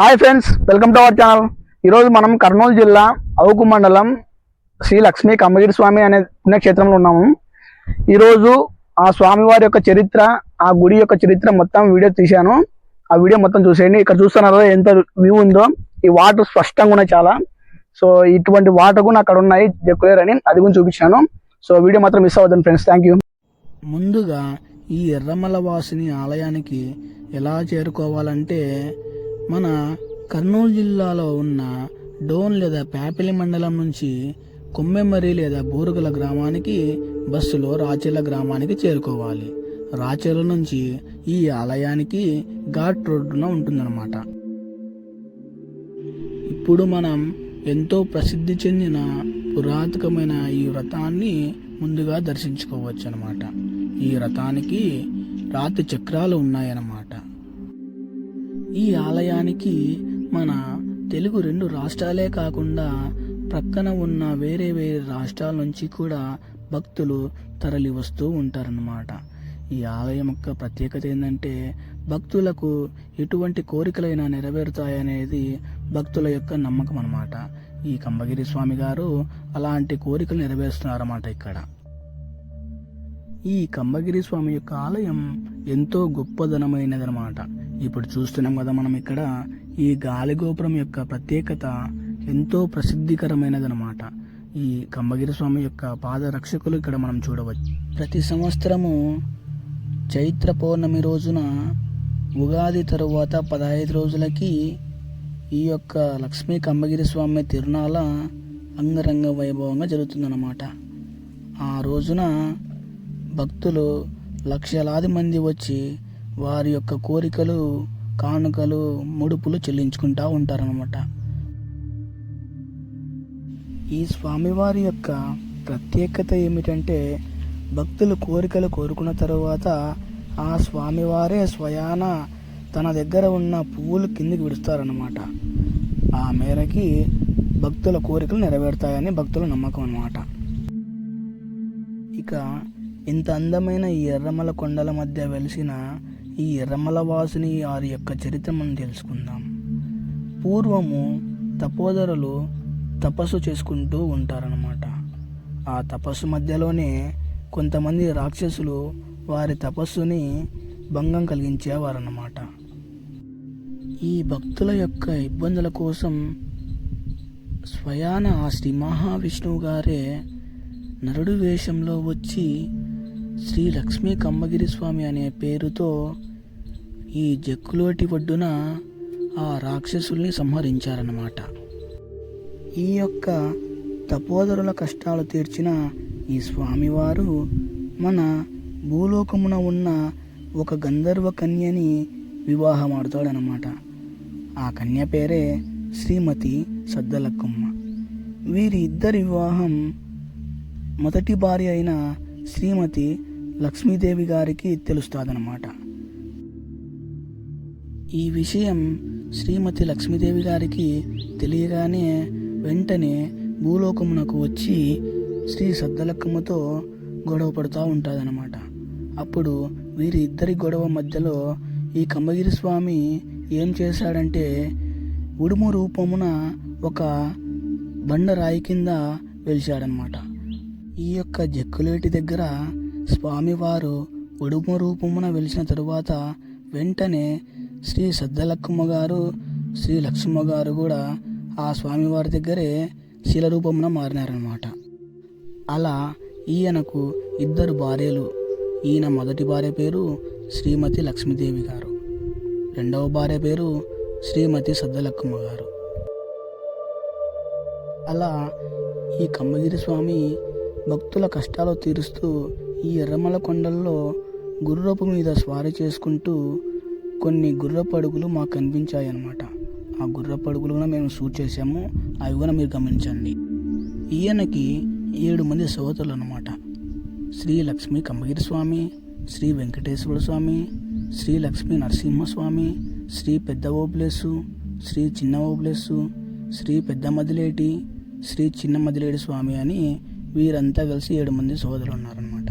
Hi friends welcome to our channel. ఈరోజు మనం కర్నూలు జిల్లా అవుకు మండలం శ్రీ లక్ష్మీ కమ్మగిరి స్వామి అనే పుణ్యక్షేత్రంలో ఉన్నాము. ఈరోజు ఆ స్వామివారి యొక్క చరిత్ర ఆ గుడి యొక్క చరిత్ర మొత్తం వీడియో తీశాను. ఆ వీడియో మొత్తం చూసేయండి. ఇక్కడ చూస్తున్నారో ఎంత వ్యూ ఉందో. ఈ వాటర్ స్పష్టంగా ఉన్నాయి చాలా. సో ఇటువంటి వాటర్ కూడా అక్కడ ఉన్నాయి. జక్కులేరు అని అది కూడా చూపించాను. సో వీడియో మాత్రం మిస్ అవ్వద్దండి ఫ్రెండ్స్. Thank you. ముందుగా ఈ ఎర్రమల వాసిని ఆలయానికి ఎలా చేరుకోవాలంటే మన కర్నూలు జిల్లాలో ఉన్న డోన్ లేదా ప్యాపిలి మండలం నుంచి కొమ్మెమరి లేదా బూరుగల గ్రామానికి బస్సులో రాచెల గ్రామానికి చేరుకోవాలి. రాచెల నుంచి ఈ ఆలయానికి ఘాట్ రోడ్డున ఉంటుందన్నమాట. ఇప్పుడు మనం ఎంతో ప్రసిద్ధి చెందిన పురాతకమైన ఈ వ్రతాన్ని ముందుగా దర్శించుకోవచ్చు అనమాట ఈ వ్రతానికి రాతి చక్రాలు ఉన్నాయన్నమాట. ఈ ఆలయానికి మన తెలుగు రెండు రాష్ట్రాలే కాకుండా ప్రక్కన ఉన్న వేరే వేరే రాష్ట్రాల నుంచి కూడా భక్తులు తరలి వస్తూ ఉంటారన్నమాట. ఈ ఆలయం యొక్క ప్రత్యేకత ఏంటంటే భక్తులకు ఎటువంటి కోరికలైనా నెరవేరుతాయనేది భక్తుల యొక్క నమ్మకం అనమాట ఈ కంబగిరి స్వామి గారు అలాంటి కోరికలు నెరవేరుస్తున్నారన్నమాట ఇక్కడ. ఈ కంబగిరి స్వామి యొక్క ఆలయం ఎంతో గొప్పదనమైనదనమాట ఇప్పుడు చూస్తున్నాం కదా మనం ఇక్కడ ఈ గాలిగోపురం యొక్క ప్రత్యేకత ఎంతో ప్రసిద్ధికరమైనదనమాట ఈ కంబగిరి స్వామి యొక్క పాద రక్షకులు ఇక్కడ మనం చూడవచ్చు. ప్రతి సంవత్సరము చైత్ర పౌర్ణమి రోజున ఉగాది తరువాత పదహైదు రోజులకి ఈ యొక్క లక్ష్మీ కంబగిరి స్వామి తిరునాళ అంగరంగ వైభవంగా జరుగుతుందన్నమాట. ఆ రోజున భక్తులు లక్షలాది మంది వచ్చి వారి యొక్క కోరికలు కానుకలు ముడుపులు చెల్లించుకుంటూ ఉంటారనమాట ఈ స్వామివారి యొక్క ప్రత్యేకత ఏమిటంటే భక్తులు కోరికలు కోరుకున్న తరువాత ఆ స్వామివారే స్వయాన తన దగ్గర ఉన్న పువ్వులు కిందికి విడుస్తారనమాట ఆ మేరకి భక్తుల కోరికలు నెరవేరుతాయని భక్తుల నమ్మకం అనమాట ఇక ఇంత అందమైన ఈ ఎర్రమల కొండల మధ్య వెలిసిన ఈ ఎర్రమలవాసుని వారి యొక్క చరిత్ర మనం తెలుసుకుందాం. పూర్వము తపోదరులు తపస్సు చేసుకుంటూ ఉంటారనమాట ఆ తపస్సు మధ్యలోనే కొంతమంది రాక్షసులు వారి తపస్సుని భంగం కలిగించేవారన్నమాట. ఈ భక్తుల యొక్క ఇబ్బందుల కోసం స్వయాన ఆ శ్రీ మహావిష్ణువు గారే నరుడు వేషంలో వచ్చి శ్రీ లక్ష్మీ కమ్మగిరి స్వామి అనే పేరుతో ఈ జక్కులోటి ఒడ్డున ఆ రాక్షసుల్ని సంహరించారన్నమాట. ఈ యొక్క తపోదరుల కష్టాలు తీర్చిన ఈ స్వామివారు మన భూలోకమున ఉన్న ఒక గంధర్వ కన్యని వివాహమాడుతాడనమాట ఆ కన్య పేరే శ్రీమతి సద్దలక్కమ్మ. వీరి ఇద్దరి వివాహం మొదటి భార్య అయిన శ్రీమతి లక్ష్మీదేవి గారికి తెలుస్తుందన్నమాట. ఈ విషయం శ్రీమతి లక్ష్మీదేవి గారికి తెలియగానే వెంటనే భూలోకమునకు వచ్చి శ్రీ సద్దలక్కమ్మతో గొడవ పడుతూ ఉంటుందన్నమాట. అప్పుడు వీరి ఇద్దరి గొడవ మధ్యలో ఈ కమ్మగిరి స్వామి ఏం చేశాడంటే ఉడుము రూపమున ఒక బండరాయి కింద వెలిచాడనమాట ఈ యొక్క జక్కులేటి దగ్గర స్వామివారు ఉడుము రూపమున వెలిసిన తరువాత వెంటనే శ్రీ సద్దలక్కమ్మ గారు శ్రీ లక్ష్మ గారు కూడా ఆ స్వామివారి దగ్గరే శిలరూపమున మారినారనమాట అలా ఈయనకు ఇద్దరు భార్యలు. ఈయన మొదటి భార్య పేరు శ్రీమతి లక్ష్మీదేవి గారు. రెండవ భార్య పేరు శ్రీమతి సద్దలక్కమ్మ గారు. అలా ఈ కమ్మగిరి స్వామి భక్తుల కష్టాలు తీరుస్తూ ఈ ఎర్రమల కొండల్లో గుర్రపు మీద స్వారీ చేసుకుంటూ కొన్ని గుర్రపు అడుగులు మాకు కనిపించాయి అన్నమాట ఆ గుర్రపు అడుగులు కూడా మేము షూట్ చేసాము అవి కూడా మీరు గమనించండి. ఈయనకి ఏడు మంది సోదరులు అనమాట శ్రీ లక్ష్మీ కమ్మగిరి స్వామి శ్రీ వెంకటేశ్వర స్వామి శ్రీ లక్ష్మీ నరసింహస్వామి శ్రీ పెద్ద ఓబ్లేసు శ్రీ చిన్న ఓబ్లేసు శ్రీ పెద్ద మదిలేటి శ్రీ చిన్న మదిలేటి స్వామి అని వీరంతా కలిసి ఏడు మంది సోదరులు ఉన్నారన్నమాట.